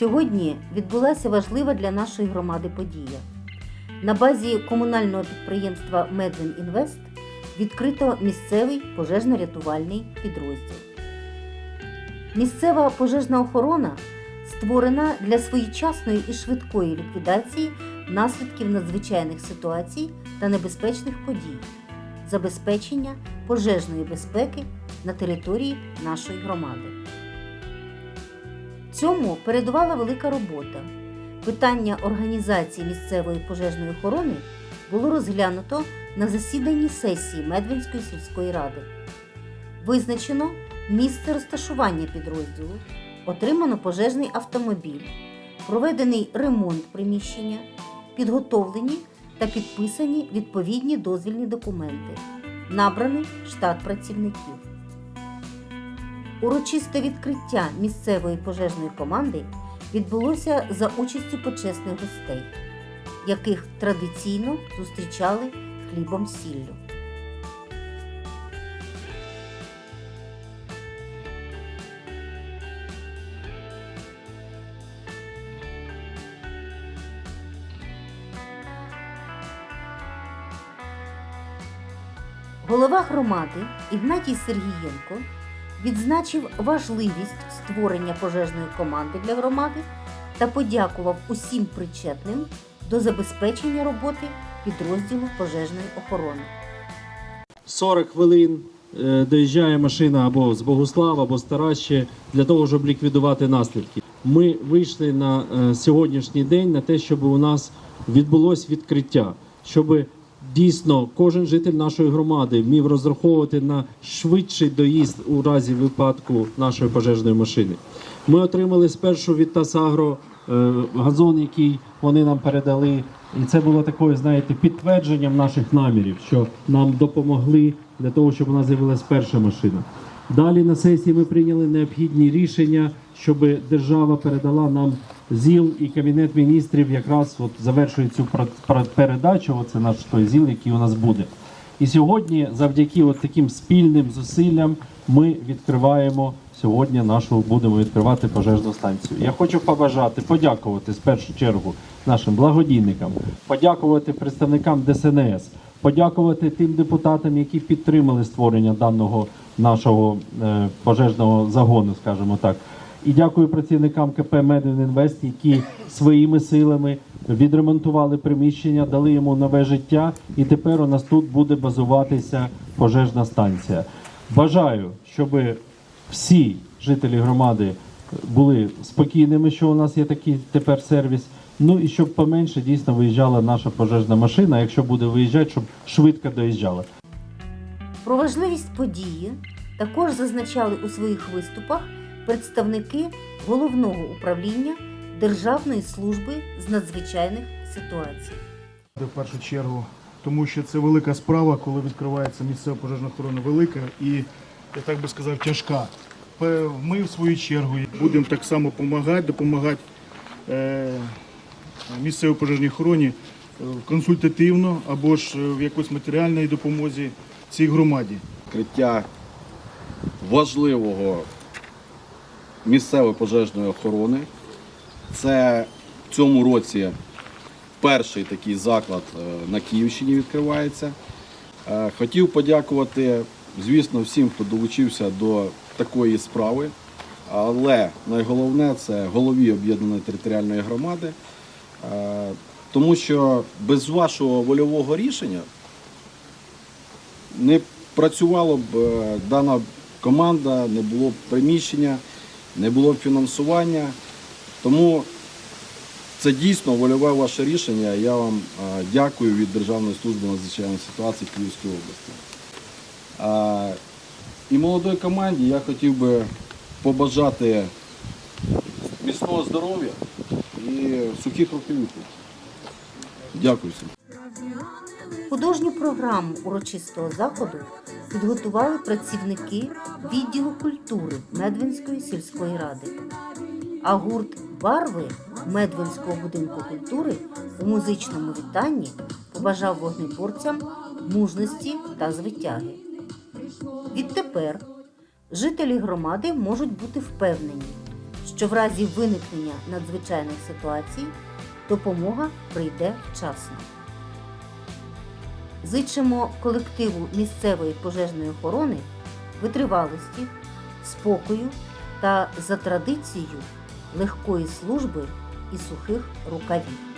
Сьогодні відбулася важлива для нашої громади подія. На базі комунального підприємства Медвін Інвест відкрито місцевий пожежно-рятувальний підрозділ. Місцева пожежна охорона створена для своєчасної і швидкої ліквідації наслідків надзвичайних ситуацій та небезпечних подій, забезпечення пожежної безпеки на території нашої громади. Цьому передувала велика робота. Питання організації місцевої пожежної охорони було розглянуто на засіданні сесії Медвинської сільської ради. Визначено місце розташування підрозділу, отримано пожежний автомобіль, проведений ремонт приміщення, підготовлені та підписані відповідні дозвільні документи, набраний штат працівників. Урочисте відкриття місцевої пожежної команди відбулося за участю почесних гостей, яких традиційно зустрічали хлібом сіллю. Голова громади Ігнатій Сергієнко відзначив важливість створення пожежної команди для громади та подякував усім причетним до забезпечення роботи підрозділу пожежної охорони. 40 хвилин е, доїжджає машина або з Богослава, або з Тараще для того, щоб ліквідувати наслідки. Ми вийшли на е, сьогоднішній день на те, щоб у нас відбулось відкриття, щоб дійсно кожен житель нашої громади міг розраховувати на швидший доїзд у разі випадку нашої пожежної машини. Ми отримали спершу від Тасагро е, газон, який вони нам передали. І це було такою, знаєте, підтвердженням наших намірів, що нам допомогли для того, щоб у нас з'явилася перша машина. Далі на сесії ми прийняли необхідні рішення, щоб держава передала нам ЗІЛ і Кабінет міністрів якраз от завершує цю передачу. Оце наш той ЗІЛ, який у нас буде. І сьогодні, завдяки от таким спільним зусиллям, ми відкриваємо сьогодні нашу будемо відкривати пожежну станцію. Я хочу побажати, подякувати в першу чергу нашим благодійникам, подякувати представникам ДСНС, подякувати тим депутатам, які підтримали створення даного нашого е, пожежного загону, скажімо так. І дякую працівникам КП «Медінвест», які своїми силами відремонтували приміщення, дали йому нове життя, і тепер у нас тут буде базуватися пожежна станція. Бажаю, щоб всі жителі громади були спокійними, що у нас є такий тепер сервіс. Ну і щоб поменше дійсно виїжджала наша пожежна машина. Якщо буде виїжджати, щоб швидко доїжджала. Про важливість події також зазначали у своїх виступах представники головного управління Державної служби з надзвичайних ситуацій. В першу чергу, тому що це велика справа, коли відкривається місцева пожежна охорона велика і, я так би сказав, тяжка. Ми, в свою чергу, будемо так само допомагати, допомагати е, місцевій пожежній охороні е, консультативно або ж е, в якоїсь матеріальній допомозі цій громаді. відкриття важливого місцевої пожежної охорони. Це в цьому році перший такий заклад е, на Київщині відкривається. Е, Хотів подякувати, звісно, всім, хто долучився до такої справи. Але найголовне це голові об'єднаної територіальної громади, Е, тому що без вашого вольового рішення не працювала б дана команда, не було б приміщення, не було фінансування. Тому це дійсно вольове ваше рішення. Я вам дякую від Державної служби надзвичайних ситуацій Київської області. І молодої команді я хотів би побажати міцного здоров'я і сухих рукавicів. Дякую всім. Художню програму урочистого заходу підготували працівники відділу культури Медвинської сільської ради. А гурт Барви Медвинського будинку культури у музичному вітанні побажав вогнеборцям мужності та звитяги. Відтепер жителі громади можуть бути впевнені, що в разі виникнення надзвичайних ситуацій допомога прийде вчасно. Зичимо колективу місцевої пожежної охорони витривалості, спокою та за традицією легкої служби і сухих рукавів.